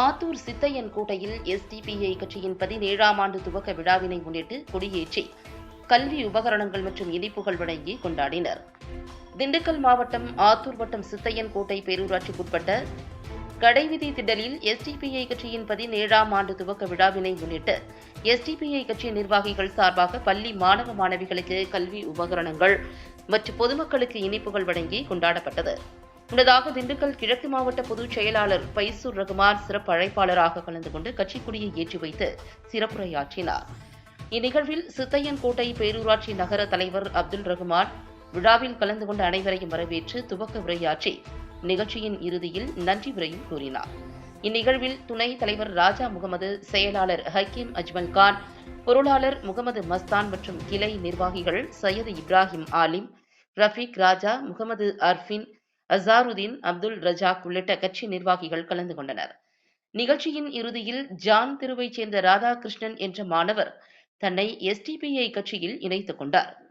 ஆத்தூர் சித்தையன் கோட்டையில் எஸ்டிபிஐ கட்சியின் பதினேழாம் ஆண்டு துவக்க விழாவினை முன்னிட்டு கொடியேற்றி கல்வி உபகரணங்கள் மற்றும் இனிப்புகள் வழங்கி கொண்டாடினர். திண்டுக்கல் மாவட்டம் ஆத்தூர் வட்டம் சித்தையன் கோட்டை பேரூராட்சிக்குட்பட்ட கடைவிதி திடலில் எஸ்டிபிஐ கட்சியின் பதினேழாம் ஆண்டு துவக்க விழாவினை முன்னிட்டு எஸ்டிபிஐ கட்சி நிர்வாகிகள் சார்பாக பள்ளி மாணவ மாணவிகளுக்கு கல்வி உபகரணங்கள் மற்றும் பொதுமக்களுக்கு இனிப்புகள் வழங்கி கொண்டாடப்பட்டது. முன்னதாக திண்டுக்கல் கிழக்கு மாவட்ட பொதுச் செயலாளர் பைசூர் ரகுமான் சிறப்பு அழைப்பாளராக கலந்து கொண்டு கட்சிக் கொடியை ஏற்றி வைத்து சிறப்புரையாற்றினார். இந்நிகழ்வில் சித்தையன் கோட்டை பேரூராட்சி நகர தலைவர் அப்துல் ரகுமான் விழாவில் கலந்து கொண்ட அனைவரையும் வரவேற்று துவக்க உரையாற்றி நிகழ்ச்சியின் இறுதியில் நன்றி உரையும் கூறினார். இந்நிகழ்வில் துணைத் தலைவர் ராஜா முகமது செயலாளர் ஹக்கீம் அஜ்மல் கான் பொருளாளர் முகமது மஸ்தான் மற்றும் கிளை நிர்வாகிகள் சையது இப்ராஹிம் ஆலிம் ரஃபீக் ராஜா முகமது அர்ஃபின் அசாருதீன் அப்துல் ரஜாக் உள்ளிட்ட கட்சி நிர்வாகிகள் கலந்து கொண்டனர். நிகழ்ச்சியின் இறுதியில் ஜான் திருவைச் சேர்ந்த ராதாகிருஷ்ணன் என்ற மாணவர் தன்னை எஸ்டிபிஐ கட்சியில் இணைத்துக் கொண்டார்.